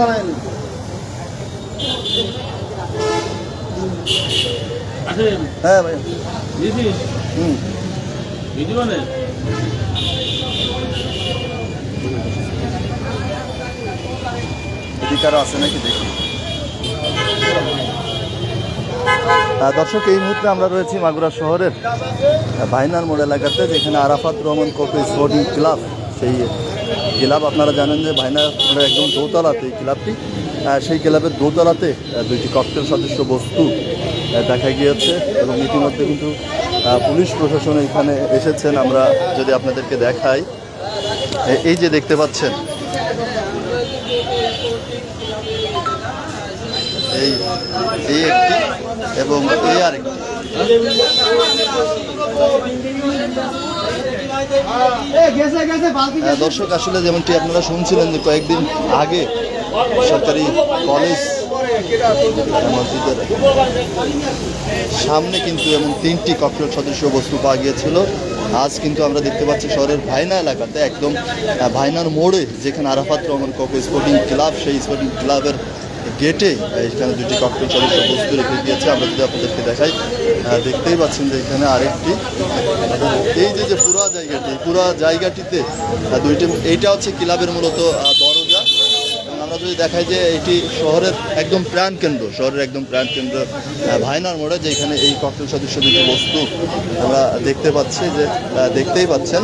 আসেন। হ্যাঁ ভাই। হুম। এদিকে আরও আছে নাকি দেখি? দর্শক এই মুহূর্তে আমরা রয়েছি মাগুরা শহরের ভাইনার মোড় এলাকাতে যেখানে Arafat Rahman copy sporting club সেই ক্লাব, আপনারা জানেন যে ভাইনার একদম দোতলাতে ক্লাবটি। সেই ক্লাবের দোতলাতে দুইটি ককটেল সদৃশ্য বস্তু দেখা গিয়েছে এবং ইতিমধ্যে কিন্তু পুলিশ প্রশাসন এখানে এসেছেন। আমরা যদি আপনাদেরকে দেখাই এই যে দেখতে পাচ্ছেন, এই এই একটি এবং এই দর্শক, আসলে যেমনটি আপনারা শুনছিলেন যে কয়েকদিন আগে সরকারি কলেজ মসজিদের সামনে কিন্তু এমন তিনটি ককটেল সদস্য বস্তু পাওয়া গিয়েছিল। আজ কিন্তু আমরা দেখতে পাচ্ছি শহরের ভাইনা এলাকাতে একদম ভাইনার মোড়ে যেখানে আরাফাত রহমান কপ স্পোর্টিং ক্লাব, সেই স্পোর্টিং ক্লাবের গেটে এখানে দুটি ককটেল সদস্য বস্তু রেখে দিয়েছে। আমরা যদি আপনাদেরকে দেখাই দেখতেই পাচ্ছেন যে এখানে আরেকটি। এই যে যে পুরা জায়গাটি পুরা জায়গাটিতে দুইটি এইটা হচ্ছে ক্লাবের মূলত দরজা। আমরা যদি দেখাই যে এটি শহরের একদম প্রাণ কেন্দ্র শহরের একদম প্রাণ কেন্দ্র আহ, ভাইনার মোড়ে যেখানে এই ককটেল সদস্য দুটি বস্তু আমরা দেখতে পাচ্ছি যে দেখতেই পাচ্ছেন।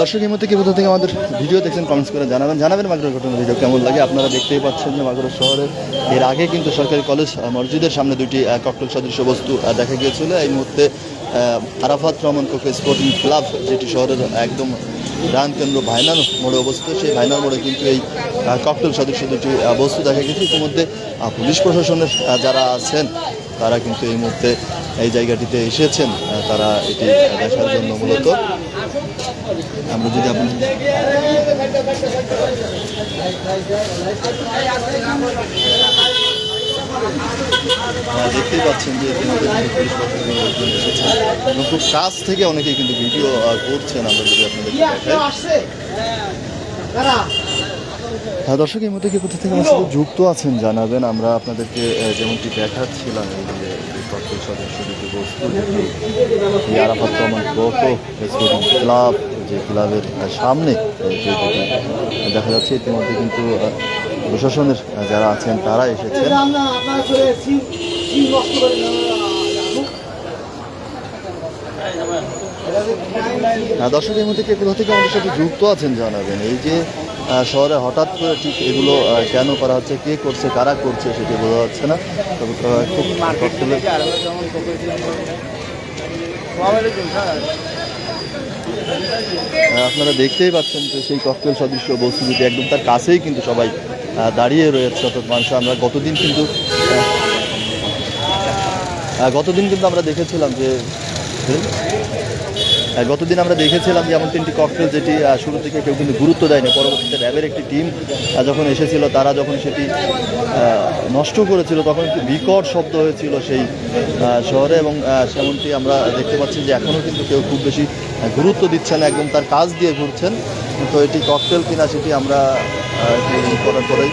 দর্শক, এই মুহূর্তে কি থেকে আমাদের ভিডিও দেখছেন কমেন্টস করে জানাবেন। জানাবেন মাগুরের ঘটনা ভিডিও কেমন লাগে। আপনারা দেখতেই পাচ্ছেন যে মাগুরা শহরে এর আগে কিন্তু সরকারি কলেজ মসজিদের সামনে দুটি ককটেল সদৃশ্য বস্তু দেখা গিয়েছিল। এই মুহূর্তে আরাফাত রহমান কোকে স্পোর্টিং ক্লাব, যেটি শহরের একদম প্রাণ কেন্দ্র ভাইনার মোড়ে অবস্থিত, সেই ভাইনার মোড়ে কিন্তু এই ককটেল সদৃশ্য দুটি বস্তু দেখা গেছে ইতিমধ্যে পুলিশ প্রশাসনের যারা আছেন, তারা কিন্তু এই মুহূর্তে এই জায়গাটিতে এসেছেন। তারা এটি দেখার জন্য মূলত আমরা যদি আপনি দেখতেই পাচ্ছেন যে এবং খুব কাছ থেকে অনেকেই কিন্তু ভিডিও করছেন। আমরা যদি আপনাদের দর্শক এই মধ্যে কি কোথা থেকে আমার সাথে যুক্ত আছেন জানাবেন। আমরা আপনাদেরকে যেমনটি দেখাচ্ছিলাম এই যে ককটেল সদস্য আরাফাত রহমান ক্লাব যে ক্লাবের সামনে দেখা যাচ্ছে ইতিমধ্যে কিন্তু প্রশাসনের যারা আছেন তারা এসেছেন। হ্যাঁ, দর্শক এই মধ্যে কে কোথা থেকে আমাদের সাথে যুক্ত আছেন জানাবেন? এই যে শহরে হঠাৎ করে ঠিক এগুলো কেন করা হচ্ছে, কে করছে, কারা করছে সেটি বোঝা যাচ্ছে না। তবে খুব আপনারা দেখতেই পাচ্ছেন যে সেই ককটেল সদৃশ্য বস্তু দুটি একদম তার কাছেই কিন্তু সবাই দাঁড়িয়ে রয়েছে অর্থাৎ মানুষ। আমরা গতদিন কিন্তু গতদিন কিন্তু আমরা দেখেছিলাম যে গতদিন আমরা দেখেছিলাম যে এমন তিনটি ককটেল যেটি শুরু থেকে কেউ কিন্তু গুরুত্ব দেয়নি। পরবর্তীতে র্যাবের একটি টিম যখন এসেছিল, তারা যখন সেটি নষ্ট করেছিল, তখন একটি বিকট শব্দ হয়েছিল সেই শহরে এবং সেমনটি আমরা দেখতে পাচ্ছি যে এখনও কিন্তু কেউ খুব বেশি গুরুত্ব দিচ্ছে না একদম তার কাজ দিয়ে ঘুরছেন। তো এটি ককটেল কিনা সেটি আমরা করার পরেই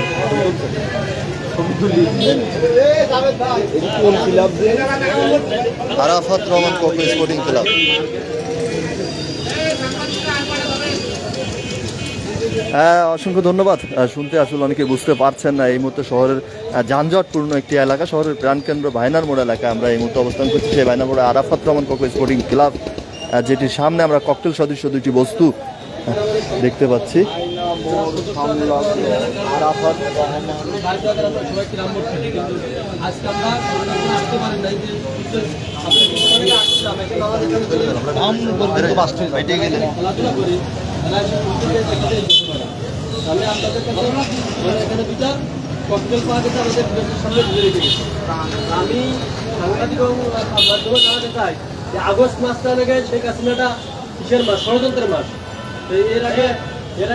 আরাফাত রহমান কোকো স্পোর্টিং ক্লাব হ্যাঁ অসংখ্য ধন্যবাদ। শুনতে আসলে অনেকে বুঝতে পারছেন না, এই মুহূর্তে শহরের যানজটপূর্ণ একটি এলাকা, শহরের প্রাণকেন্দ্র ভাইনার মোড় এলাকা। আমরা এই মুহূর্তে অবস্থান করছি সেই ভাইনার মোড়ে আরাফাত রহমান কোকো স্পোর্টিং ক্লাব যেটির সামনে আমরা ককটেল সদৃশ্য দুটি বস্তু দেখতে পাচ্ছি। তাহলে আপনাদের এখানে দুটা আমি জানাতে চাই যে আগস্ট মাসটা কিসের মাস ষড়যন্ত্রের মাস তো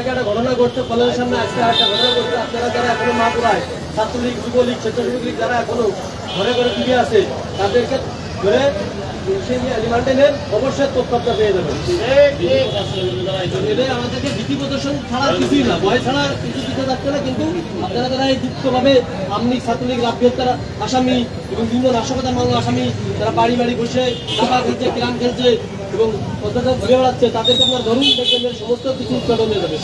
একটা ঘটনা ঘটছে সামনে একটা ঘটনা ঘটছে যারা ছাত্রলীগ যুবলীগ স্বেচ্ছাসেবক লীগ যারা এখনও ঘরে ঘরে ফিরে আছে তাদেরকে ধরে নিয়ে অবশ্যই তথ্য পেয়ে যাবেন আমাদেরকে ভীতি প্রদর্শন ছাড়া কিছুই না ভয় ছাড়া কিছু কিছু থাকছে না কিন্তু আপনারা যারা যুক্তভাবে আমলিক ছাত্রলীগ রাজ্যের আসামি এবং বিভিন্ন নাশকতার মামলা আসামি তারা বাড়ি বাড়ি বসে টাকা খেলছে এবং অত্যাচার ঘুরে বেড়াচ্ছে তাদেরকে আপনার ধরুন দেখবেন সমস্ত কিছু উৎপাদন হয়ে যাবে।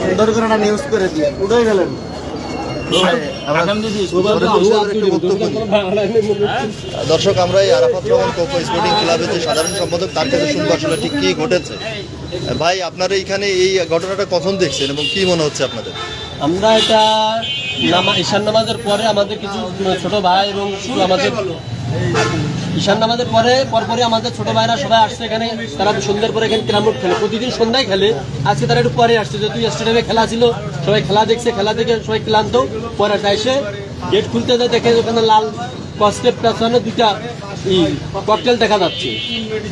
সুন্দর করে একটা নিউজ করে দিয়ে। উড়াই গেলেন। দর্শক আমরা এই আরাফাত রহমান কোকো স্পোর্টিং ক্লাবের যে সাধারণ সম্পাদক তার কাছে শুনব আসলে ঠিক কি ঘটেছে। ভাই আপনারা এইখানে এই ঘটনাটা কখন দেখছেন এবং কি মনে হচ্ছে আপনাদের? আমরা এটা নামা ঈশান নামাজের পরে আমাদের কিছু ছোট ভাই এবং শুধু আমাদের ঈশান নামাজের পরে, পরপরই আমাদের ছোট ভাইরা সবাই আসছে এখানে। তারা সন্ধ্যার পরে এখানে ক্রামরুট খেলে। প্রতিদিন সন্ধ্যায় খেলে। আজকে তারা একটু পরে আসছে, যেহেতু স্টেডিয়ামে খেলা ছিল। সবাই খেলা দেখছে, খেলা দেখে সবাই ক্লান্ত। পরে এসে গেট খুলতে দেখে ওখানে লাল কস্টেপ পেছনে দুটা ককটেল দেখা যাচ্ছে।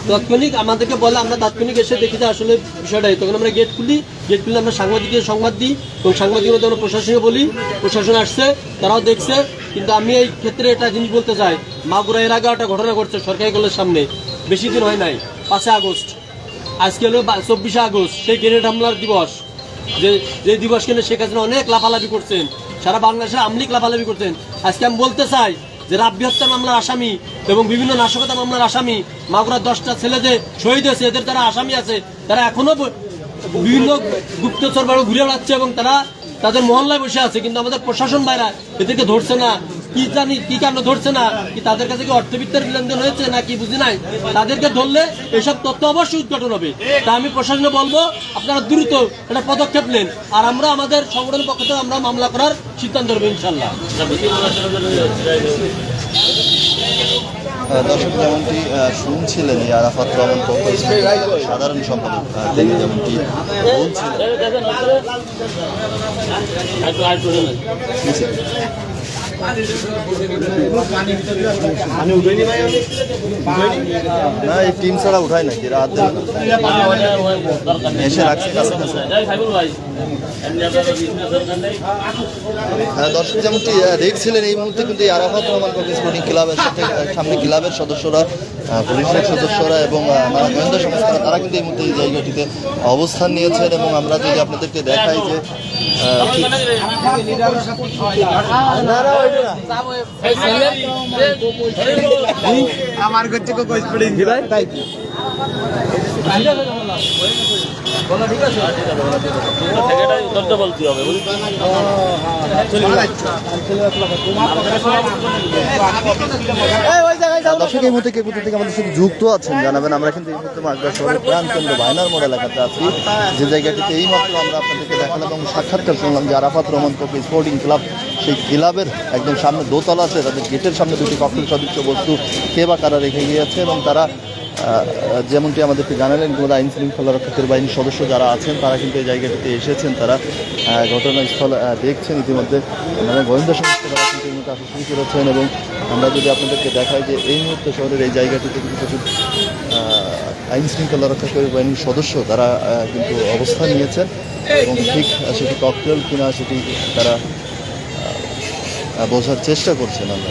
তাৎক্ষণিক আমাদেরকে বলে, আমরা তাৎক্ষণিক এসে দেখি যে আসলে বিষয়টা তখন আমরা গেট খুলি গেট খুলে আমরা সাংবাদিকের সংবাদ দিই এবং সাংবাদিকের জন্য প্রশাসনে বলি, প্রশাসন আসছে, তারাও দেখছে। কিন্তু আমি এই ক্ষেত্রে একটা জিনিস বলতে চাই, মাগুরা এর আগে একটা ঘটনা ঘটছে সরকারি কলের সামনে, বেশি দিন হয় নাই, পাঁচই আগস্ট। আজকে হলো চব্বিশে আগস্ট, সেই গ্রেনেড হামলার দিবস। যে যে দিবস কিনে শেখ হাসিনা অনেক লাফালাফি করছেন, সারা বাংলাদেশে আমলিক লাফালাফি করছেন। আজকে আমি বলতে চাই যে রাব্বি হত্যা মামলার আসামি এবং বিভিন্ন নাশকতা মামলার আসামি, মাগুরার দশটা ছেলে যে শহীদ হয়েছে, এদের যারা আসামি আছে, তারা এখনও বিভিন্ন গুপ্তচর ঘুরে বেড়াচ্ছে এবং তারা তাদের মহল্লায় বসে আছে, কিন্তু আমাদের প্রশাসন বাইরা এদেরকে ধরছে না। কি জানি কি কারণে ধরছে না কি তাদের কাছে কি অর্থবিত্তের লেনদেন হয়েছে না কি বুঝি নাই? তাদেরকে ধরলে এসব তথ্য অবশ্যই উদ্ঘাটন হবে। তা আমি প্রশাসনে বলব আপনারা দ্রুত একটা পদক্ষেপ নেন আর আমরা আমাদের সংগঠনের পক্ষ থেকে আমরা মামলা করার সিদ্ধান্ত নেব ইনশাল্লাহ দর্শক যেমনটি শুনছিলেন এই আরাফাত রহমান সাধারণ সম্পাদক তিনি যেমনটি বলছিলেন। না এই টিম ছাড়া উঠায় না এরা হাত দেবে না। দরকার নেই। এসে রাখছে কাছে কাছে। হ্যাঁ, দর্শক যেমনটি দেখছিলেন এই মুহূর্তে কিন্তু আরাফাত রহমান কবি স্পোর্টিং ক্লাবের সাথে সামনে ক্লাবের সদস্যরা পুলিশের সদস্যরা এবং গোয়েন্দা সংস্থা তারা কিন্তু এই মুহূর্তে এই জায়গাটিতে অবস্থান নিয়েছেন এবং আমরা যদি আপনাদেরকে দেখাই যে আমার দর্শক এই মুহূর্তে কোথা থেকে আমাদের সাথে যুক্ত আছেন জানাবেন। আমরা কিন্তু এই মুহূর্তে মালদা শহরের প্রাণকেন্দ্র ভাইনার মোড় এলাকাতে আছি। যে জায়গাটিতে এই মাত্র আমরা আপনাদেরকে দেখালাম এবং সাক্ষাৎকার শুনলাম যে Arafat Rahman copy sporting club সেই ক্লাবের একদম সামনে দোতলা আছে। তাদের গেটের সামনে দুটি ককটেল সদৃশ্য বস্তু কে বা কারা রেখে গিয়েছে এবং তারা যেমনটি আমাদেরকে জানালেন কোনো আইন শৃঙ্খলা রক্ষকের বাহিনীর সদস্য যারা আছেন তারা কিন্তু এই জায়গাটিতে এসেছেন তারা ঘটনাস্থল দেখছেন। ইতিমধ্যে মানে গোয়েন্দা সংস্থা তারা কিন্তু এই মুহূর্তে আসা শুরু করেছেন এবং আমরা যদি আপনাদেরকে দেখাই যে এই মুহূর্তে শহরের এই জায়গাটিতে কিন্তু আহ, আইন শৃঙ্খলা রক্ষাকারী বাহিনীর সদস্য তারা কিন্তু অবস্থান নিয়েছেন এবং ঠিক সেটি ককটেল কিনা সেটি তারা বোঝার চেষ্টা করছেন আমরা।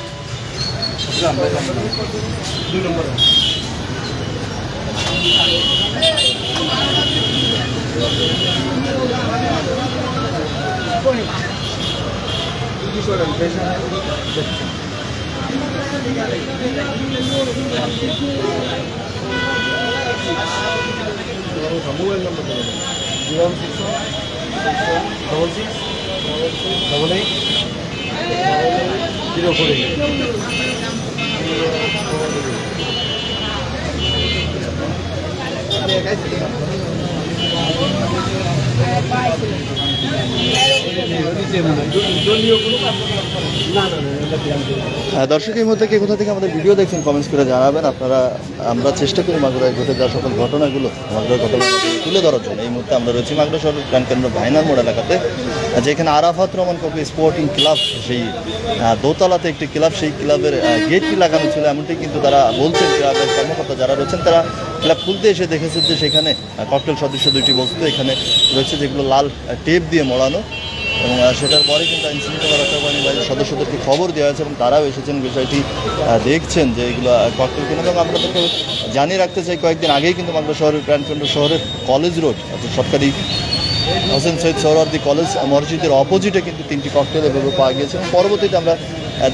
দুই number mobile number zero six double six double eight zero four eight না না দর্শক, এই মুহূর্তে কে কোথা থেকে আমাদের ভিডিও দেখছেন কমেন্টস করে জানাবেন। আপনারা, আমরা চেষ্টা করি মাগুরায় ঘটে যাওয়া সকল ঘটনাগুলো, মাগুরার ঘটনা তুলে ধরার জন্য। এই মুহূর্তে আমরা রয়েছি মাগুরা শহরের প্রাণ কেন্দ্র ভাইনার মোড় এলাকাতে যেখানে Arafat Rahman copy sporting club সেই দোতলাতে একটি ক্লাব সেই ক্লাবের গেটটি লাগানো ছিল এমনটি কিন্তু তারা বলছেন, ক্লাবের কর্মকর্তা যারা রয়েছেন, তারা ক্লাব খুলতে এসে দেখেছেন যে সেখানে ককটেল সদৃশ্য দুইটি বস্তু এখানে রয়েছে, যেগুলো লাল টেপ দিয়ে মোড়ানো। এবং সেটার পরে কিন্তু আইন শৃঙ্খলা রক্ষা বাহিনীর বাইরের সদস্যদেরকে খবর দেওয়া হয়েছে এবং তারাও এসেছেন। বিষয়টি দেখছেন যে এগুলো ককটেল কিনা। এবং আপনাদেরকে জানিয়ে রাখতে চাই, কয়েকদিন আগেই কিন্তু মালদা শহরের প্রাণকেন্দ্র শহরের কলেজ রোড, অর্থাৎ সরকারি হোসেন সৈয়দ সৌরার্দি কলেজ মসজিদের অপোজিটে কিন্তু তিনটি ককটেল এভাবে পাওয়া গিয়েছে। এবং পরবর্তীতে আমরা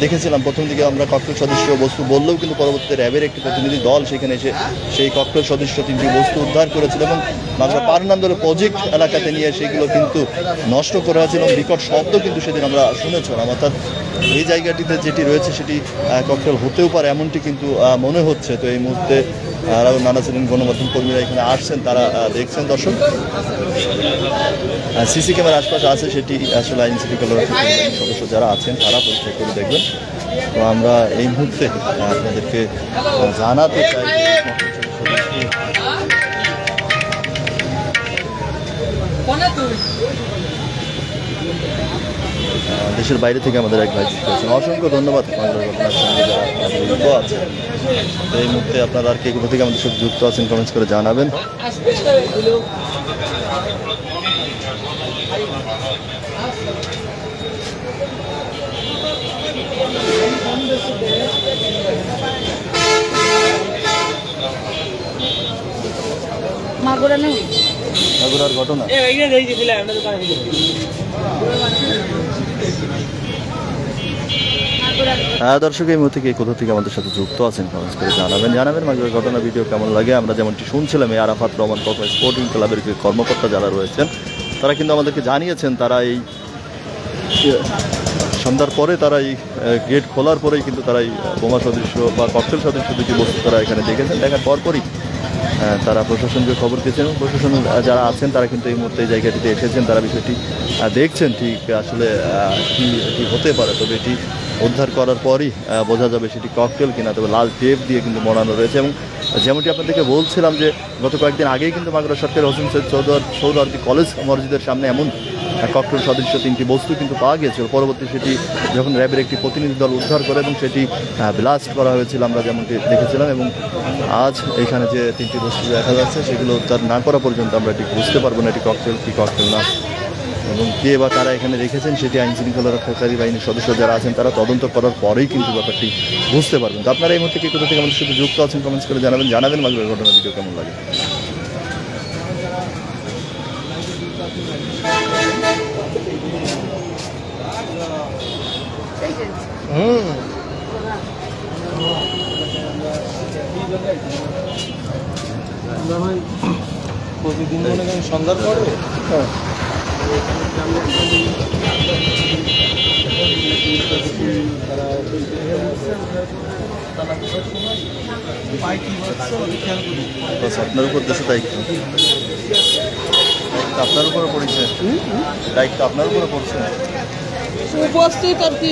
দেখেছিলাম, প্রথম দিকে আমরা ককটেল সদস্য বস্তু বললেও কিন্তু পরবর্তীতে র্যাবের একটি প্রতিনিধি দল সেখানে এসে সেই ককটেল সদস্য তিনটি বস্তু উদ্ধার করেছিল এবং মাত্রা পারনান্দর প্রজেক্ট এলাকাতে নিয়ে সেগুলো কিন্তু নষ্ট করা হয়েছিল এবং বিকট শব্দ কিন্তু সেদিন আমরা শুনেছিলাম। অর্থাৎ এই জায়গাটিতে যেটি রয়েছে সেটি ককটেল হতেও পারে এমনটি কিন্তু মনে হচ্ছে। তো এই মুহূর্তে আরও নানা শ্রেণির গণমাধ্যম কর্মীরা এখানে আসছেন, তারা দেখছেন। দর্শক সিসি ক্যামেরার আশপাশে আছে সেটি আসলে আইন শৃঙ্খলা রক্ষা সদস্য যারা আছেন, তারা পরীক্ষা করে দেখবেন। তো আমরা এই মুহূর্তে আপনাদেরকে জানাতে চাই দেশের বাইরে থেকে আমাদের এক ভাই অসংখ্য ধন্যবাদ। ঘটনার সঙ্গে যারা আছেন তো এই মুহূর্তে আপনারা আর কে কোথা থেকে আমাদের সাথে যুক্ত আছেন কমেন্টস করে জানাবেন। মাগুরা নেই? মাগুরার ঘটনা। দর্শক, এই মুহূর্তে কোথা থেকে আমাদের সাথে যুক্ত আছেন কমেন্টস করে জানাবেন। জানাবেন মাগুরার ঘটনা ভিডিও কেমন লাগে? আমরা যেমনটি শুনছিলাম, এই আরাফাত রহমান কখন স্পোর্টিং ক্লাবের যে কর্মকর্তা যারা রয়েছেন, তারা কিন্তু আমাদেরকে জানিয়েছেন, তারা এই সন্ধ্যার পরে তারা এই গেট খোলার পরেই কিন্তু তারা এই বোমা সদৃশ্য বা ককটেল সদৃশ্য দুটি বস্তু তারা এখানে দেখেছেন। দেখার পরপরই তারা প্রশাসনকে খবর দিয়েছেন প্রশাসন যারা আছেন, তারা কিন্তু এই মুহূর্তে এই জায়গাটিতে এসেছেন। তারা বিষয়টি দেখছেন ঠিক আসলে কি হতে পারে। তবে এটি উদ্ধার করার পরই বোঝা যাবে সেটি ককটেল কিনা, তবে লাল টেপ দিয়ে কিন্তু মোড়ানো রয়েছে। এবং যেমনটি আপনাদেরকে বলছিলাম যে, গত কয়েকদিন আগেই কিন্তু মাগুরা সরকার হোসেন সৈয়দ চৌধুরী সৌরার্দি কলেজ মসজিদের সামনে এমন ককটেল সদৃশ্য তিনটি বস্তু কিন্তু পাওয়া গিয়েছিল। পরবর্তী সেটি যখন র্যাবের একটি প্রতিনিধি দল উদ্ধার করে এবং সেটি ব্লাস্ট করা হয়েছিল আমরা যেমনটি দেখেছিলাম এবং আজ এখানে যে তিনটি বস্তু দেখা যাচ্ছে, সেগুলো উদ্ধার না করা পর্যন্ত আমরা ঠিক বুঝতে পারব না এটি ককটেল কি ককটেল না। এবং কে বা তারা এখানে রেখেছেন সেটি আইন শৃঙ্খলা রক্ষাকারী বাহিনীর সদস্য যারা আছেন তারা তদন্ত করার পরেই কিন্তু ব্যাপারটি বুঝতে পারবেন। তো আপনারা এই মুহূর্তে কি কোথা থেকে আমাদের সাথে যুক্ত আছেন কমেন্টস করে জানাবেন। জানাবেন মাগুরের ঘটনা ভিডিও কেমন লাগে? প্রতিদিন মনে করেন সন্ধ্যার পরে? বাস আপনার উপর দেশে দায়িত্ব। দায়িত্ব আপনার উপরে পড়েছে? দায়িত্ব আপনার উপরে পড়ছে? উপস্থিত আর কি।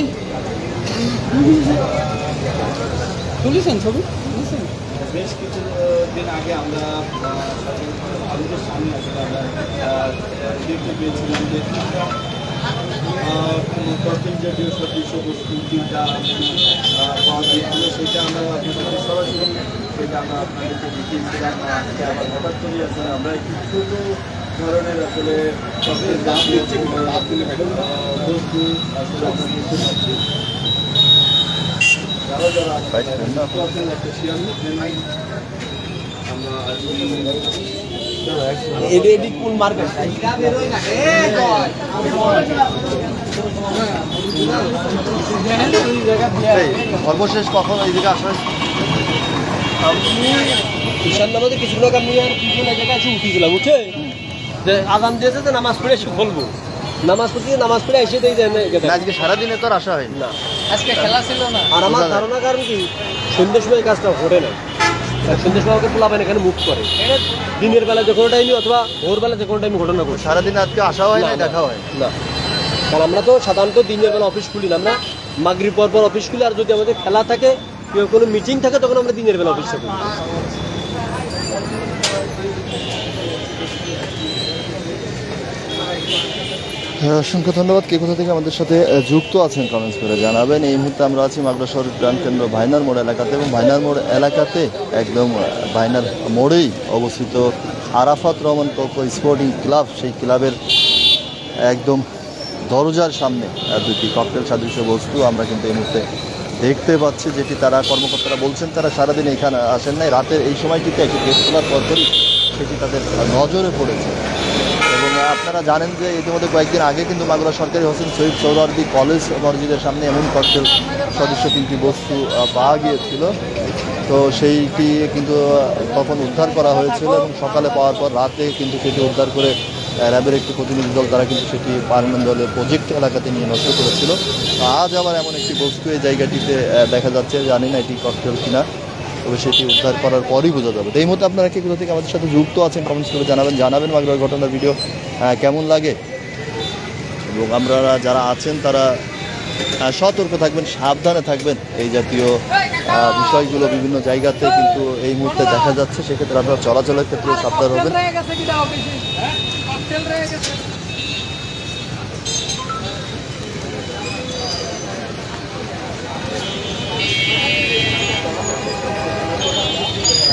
তুলিছেন ছবি? বেশ কিছু দিন আগে আমরা আমাদের সামনে আসলে আমরা দেখতে পেয়েছিলাম যে প্রথম জাতীয় সদৃশ্য বস্তু তিনটা আহ, পাওয়া গিয়েছিল সেটা আমরা আপনাদেরকে সরাসরি সেটা আমরা আপনাদেরকে দেখিয়েছিলাম আজকে আবার হঠাৎ করে আসলে আমরা একটি ছোট ধরনের আসলে বস্তু আসলে আমরা দেখতে পাচ্ছি। যারা যারা একটা শেয়ার আমরা এডি এডি কোন মার্কেট সর্বশেষ কখন এইদিকে আসা হয়েছে? আমি ঈশান কিছু লোক আমি আর জায়গায় এসে উঠেছিলাম উঠে? যে আগাম দিয়েছে যে নামাজ পড়ে এসে খুলবো নামাজ পড়তে নামাজ পড়ে এসে দেই যে না, গেটে। আজকে সারাদিনে তো আর আসা হয় না। আজকে খেলা ছিল না আর আমার ধারণা কারণ কি? সন্ধ্যের সময় কাজটা ঘটে না সন্ধ্যের সময় পোলাবেন এখানে মুভ করে। দিনের বেলা যে কোনো টাইমে অথবা ভোরবেলা যে কোনো টাইমে ঘটনা ঘটছে সারাদিন আজকে আসা হয় না। দেখা হয়। না। কারণ আমরা তো সাধারণত দিনের বেলা অফিস খুলি না আমরা মাগরিব পর পর অফিস খুলি আর যদি আমাদের খেলা থাকে কেউ কোনো মিটিং থাকে তখন আমরা দিনের বেলা অফিসটা খুলি। হ্যাঁ, অসংখ্য ধন্যবাদ। কে কোথা থেকে আমাদের সাথে যুক্ত আছেন কমেন্টস করে জানাবেন। এই মুহূর্তে আমরা আছি মাগড়া প্রাণ কেন্দ্র ভাইনার মোড় এলাকাতে এবং ভাইনার মোড় এলাকাতে একদম ভাইনার মোড়েই অবস্থিত আরাফাত রহমান কোকো স্পোর্টিং ক্লাব। সেই ক্লাবের একদম দরজার সামনে দুটি ককটেল সাদৃশ্য বস্তু আমরা কিন্তু এই মুহূর্তে দেখতে পাচ্ছি, যেটি তারা কর্মকর্তারা বলছেন, তারা সারাদিন এখানে আসেন নাই। রাতের এই সময়টিতে একটি গেট খোলার পরপরই সেটি তাদের নজরে পড়েছে। আপনারা জানেন যে ইতিমধ্যে কয়েকদিন আগে কিন্তু মাগুরা সরকারি হোসেন শহীদ সৌরার্দি কলেজ মসজিদের সামনে এমন ককটেল সদস্য তিনটি বস্তু পাওয়া গিয়েছিল। তো সেইটি কিন্তু তখন উদ্ধার করা হয়েছিল এবং সকালে পাওয়ার পর রাতে কিন্তু সেটি উদ্ধার করে র্যাবের একটি প্রতিনিধি দল তারা কিন্তু সেটি পার্লামেন্ট দলের প্রজেক্ট এলাকাতে নিয়ে নষ্ট করেছিল। আজ আবার এমন একটি বস্তু এই জায়গাটিতে দেখা যাচ্ছে, জানি না এটি ককটেল কিনা। তবে সেটি উদ্ধার করার পরই বোঝা যাবে। এই মুহূর্তে আপনারা কে কোথা থেকে আমাদের সাথে যুক্ত আছেন কমেন্টস করে জানাবেন জানাবেন মাগরার ঘটনার ভিডিও কেমন লাগে? এবং আমরা যারা আছেন তারা সতর্ক থাকবেন, সাবধানে থাকবেন এই জাতীয় বিষয়গুলো বিভিন্ন জায়গাতে, কিন্তু এই মুহূর্তে দেখা যাচ্ছে, সেক্ষেত্রে আপনারা চলাচলের ক্ষেত্রে সাবধান হবেন।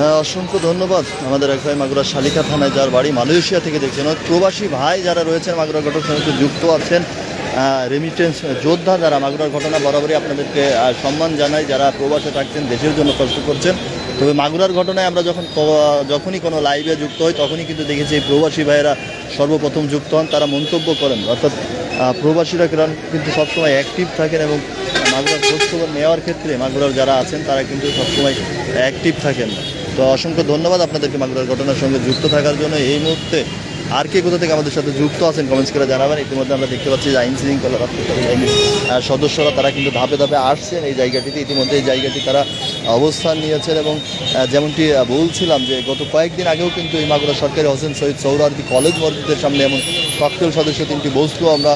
অসংখ্য ধন্যবাদ। আমাদের এক ভাই মাগুরা শালিকা থানায় যার বাড়ি মালয়েশিয়া থেকে দেখছেন। প্রবাসী ভাই যারা রয়েছেন মাগুরা ঘটনার সঙ্গে যুক্ত আছেন রেমিটেন্স যোদ্ধা যারা মাগুরার ঘটনা বরাবরই আপনাদেরকে সম্মান জানাই, যারা প্রবাসে থাকছেন, দেশের জন্য কষ্ট করছেন। তবে মাগুরার ঘটনায় আমরা যখন যখনই কোনো লাইভে যুক্ত হই, তখনই কিন্তু দেখেছি এই প্রবাসী ভাইয়েরা সর্বপ্রথম যুক্ত হন, তারা মন্তব্য করেন। অর্থাৎ প্রবাসীরা কিন্তু সবসময় অ্যাক্টিভ থাকেন এবং মাগুরার খোঁজখবর নেওয়ার ক্ষেত্রে মাগুরার যারা আছেন, তারা কিন্তু সবসময় অ্যাক্টিভ থাকেন। না তো অসংখ্য ধন্যবাদ আপনাদেরকে মাগুরার ঘটনার সঙ্গে যুক্ত থাকার জন্য। এই মুহূর্তে আর কে কোথা থেকে আমাদের সাথে যুক্ত আছেন কমেন্টস করে জানাবেন। ইতিমধ্যে আমরা দেখতে পাচ্ছি যে আইন শৃঙ্খলা সদস্যরা তারা কিন্তু ধাপে ধাপে আসছেন এই জায়গাটিতে। ইতিমধ্যে এই জায়গাটি তারা অবস্থান নিয়েছেন এবং যেমনটি বলছিলাম যে গত কয়েকদিন আগেও কিন্তু এই মাগুরা সরকারি হোসেন শহীদ সৌরার্দি কলেজ মসজিদের সামনে এমন ককটেল সদস্য তিনটি বস্তু আমরা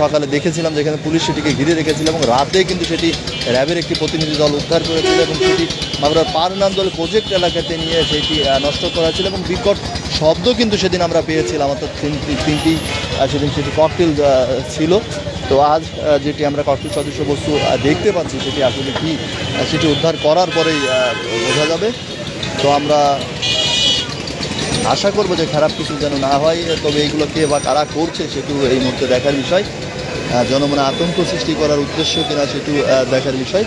সকালে দেখেছিলাম যেখানে পুলিশ সেটিকে ঘিরে রেখেছিল এবং রাতে কিন্তু সেটি র্যাবের একটি প্রতিনিধি দল উদ্ধার করেছিল এবং সেটি মাগুরার পারনাম দল প্রজেক্ট এলাকাতে নিয়ে সেটি নষ্ট করা ছিল এবং বিকট শব্দ কিন্তু সেদিন আমরা পেয়েছিলাম, অর্থাৎ তিনটি তিনটি সেদিন সেটি ককটেল ছিল। তো আজ যেটি আমরা ককটেল সদস্য বস্তু দেখতে পাচ্ছি সেটি আসলে কি সেটি উদ্ধার করার পরেই বোঝা যাবে। তো আমরা আশা করব যে খারাপ কিছু যেন না হয়, তবে এইগুলো কে বা কারা করছে সেটু এই মুহূর্তে দেখার বিষয়। জনমনে আতঙ্ক সৃষ্টি করার উদ্দেশ্য কিনা সেটু দেখার বিষয়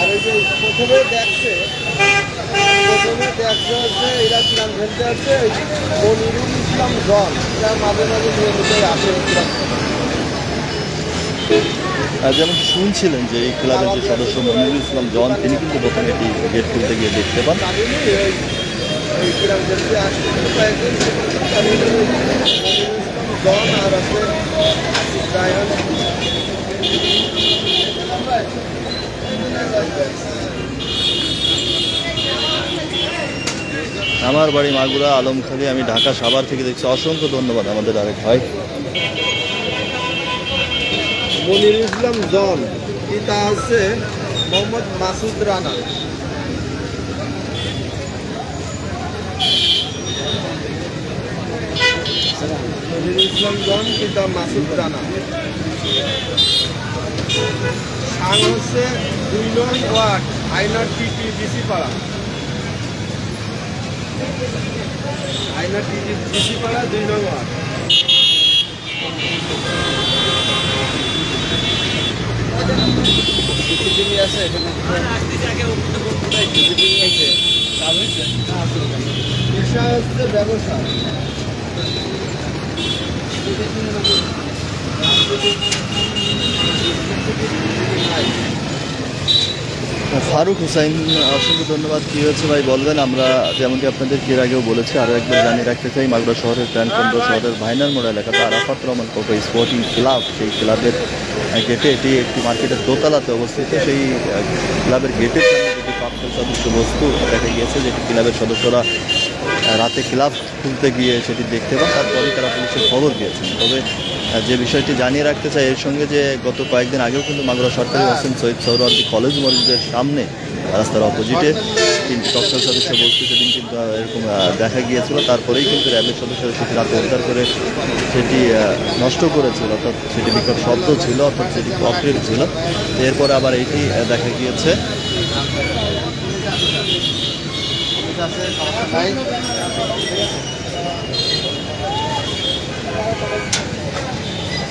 আর ওই যে প্রথমে দেখছে প্রথমে দেখছে হচ্ছে এরা কিরাম খেলতে আসছে ওই মনিরুল ইসলাম জন এরা মাঝে মাঝে নিয়মিতই আসে কিরাম আহ, যেমন শুনছিলেন যে এই ক্লাবের যে সদস্য মনিরুল ইসলাম জন তিনি কিন্তু প্রথমে এটি গেট খুলতে গিয়ে দেখতে পান। জানিনি ওই ওই কিরাম খেলতে আসছে কয়েকদিন জানিনি ওই মনিরুল ইসলাম জন আর আছে রায়হান আমার বাড়ি মাগুরা, আলমখালি। আমি ঢাকা সাভার থেকে দেখছি। অসংখ্য ধন্যবাদ আমাদের আরেক ভাই। মনির ইসলাম জন, পিতা হচ্ছে মোহাম্মদ মাসুদ রানা। জন, পিতা মাসুদ রানা। হচ্ছে দুই নং ওয়ার্ড আইনার টিটি ডিসি পাড়া। আইনার টিটি ডিসি পাড়া দুই নং ওয়ার্ড আছে এখানে। পেশা হচ্ছে ব্যবসা। ফারুক হুসাইন অসংখ্য ধন্যবাদ। কী হয়েছে ভাই বলবেন? আমরা যেমনটি আপনাদের এর আগেও বলেছি আরও একবার জানিয়ে রাখতে চাই মাগুরা শহরের প্রাণকেন্দ্র শহরের ভাইনার মোড় এলাকাতে আরাফাত রহমান কোকো স্পোর্টিং ক্লাব সেই ক্লাবের গেটে এটি একটি মার্কেটের দোতলাতে অবস্থিত সেই ক্লাবের গেটের সামনে যেটি ককটেল সদস্য বস্তু দেখা গিয়েছে যেটি ক্লাবের সদস্যরা রাতে ক্লাব খুলতে গিয়ে সেটি দেখতে পান তারপরে তারা পুলিশের খবর দিয়েছেন। তবে যে বিষয়টি জানিয়ে রাখতে চাই এর সঙ্গে যে গত কয়েকদিন আগেও কিন্তু মাগুরা সরকারি হোসেন সৈয়দ সৌরওয়ার্দী কলেজ মসজিদের সামনে রাস্তার অপোজিটে তিনটি ককটেল সদস্য বস্তু সেদিন কিন্তু এরকম দেখা গিয়েছিল। তারপরেই কিন্তু র্যাবের সদস্যরা সেটি রাতে উদ্ধার করে সেটি নষ্ট করেছিল। অর্থাৎ সেটি বিকট শব্দ ছিল অর্থাৎ সেটি ককটেল ছিল। এরপরে আবার আহ, দেখা গিয়েছে।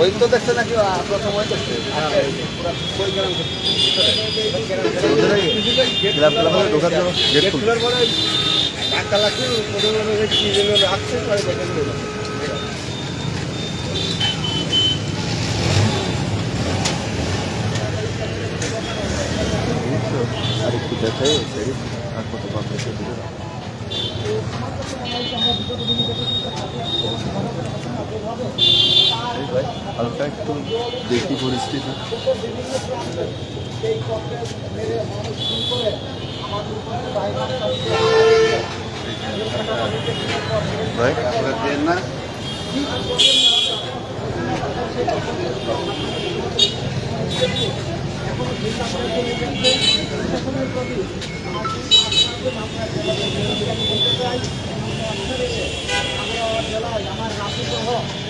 ওই তো দেখছে নাকি প্রথম ওই দেখছে ঢোকার জন্য গেট খোলার পরে ধাক্কা লাগছে প্রথমে সেটি আর কত পাবলিকের দিকে হালকা একটু দেখি পরিস্থিতি। ভাই আপনার দেন না? আপনাদেরকে আমরা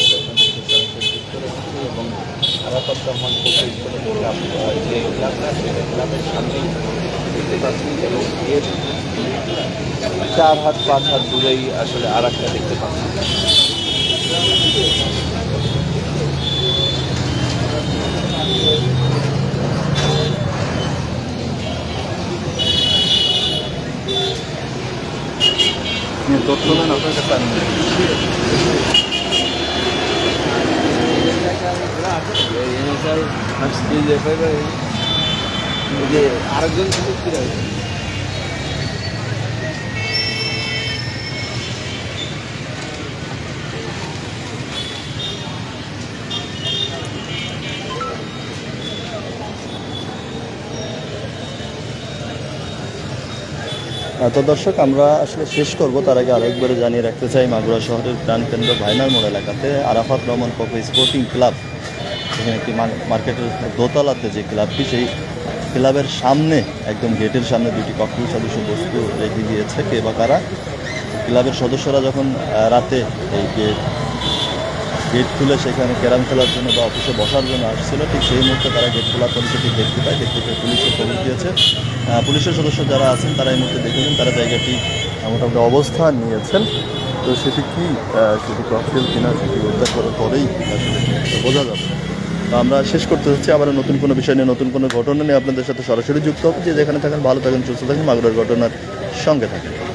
আরাফাত রহমান স্কুলের ক্লাব যে ক্লাবটা সেই ক্লাবের সামনেই দেখতে পাচ্ছি এবং এর চার হাত পাঁচ হাত দূরেই আসলে আর একটা দেখতে পাচ্ছি তথ্য দেন, আপনার কাছে আমি আরেকজন কিন্তু ফিরে আহ, তো দর্শক আমরা আসলে শেষ করব। তার আগে আরেকবারে জানিয়ে রাখতে চাই মাগুরা শহরের প্রাণকেন্দ্র ভাইনার মোড় এলাকাতে আরাফাত রহমান কোকো স্পোর্টিং ক্লাব এখানে একটি মার্কেটের দোতলাতে যে ক্লাবটি, সেই ক্লাবের সামনে, একদম গেটের সামনে দুটি ককটেল সদস্য বস্তু রেখে দিয়েছে কে বা কারা। ক্লাবের সদস্যরা যখন রাতে এই গেট গেট খুলে সেখানে ক্যারাম খেলার জন্য বা অফিসে বসার জন্য আসছিল, ঠিক সেই মুহূর্তে তারা গেট খোলার পরে সেটি দেখতে পায়। দেখতে পেয়ে পুলিশে খবর দিয়েছে। পুলিশের সদস্য যারা আছেন, তারা এই মুহূর্তে দেখেছেন তারা জায়গাটি মোটামুটি অবস্থান নিয়েছেন। তো সেটি কি সেটি ককটেল কিনা, সেটি উদ্ধার করার পরেই বোঝা যাবে। তো আমরা শেষ করতে চাচ্ছি আবার নতুন কোনো বিষয় নিয়ে, নতুন কোনো ঘটনা নিয়ে আপনাদের সাথে সরাসরি যুক্ত হবে। যে যেখানে থাকেন, ভালো থাকেন, সুস্থ থাকেন, মাগুরার ঘটনার সঙ্গে থাকেন।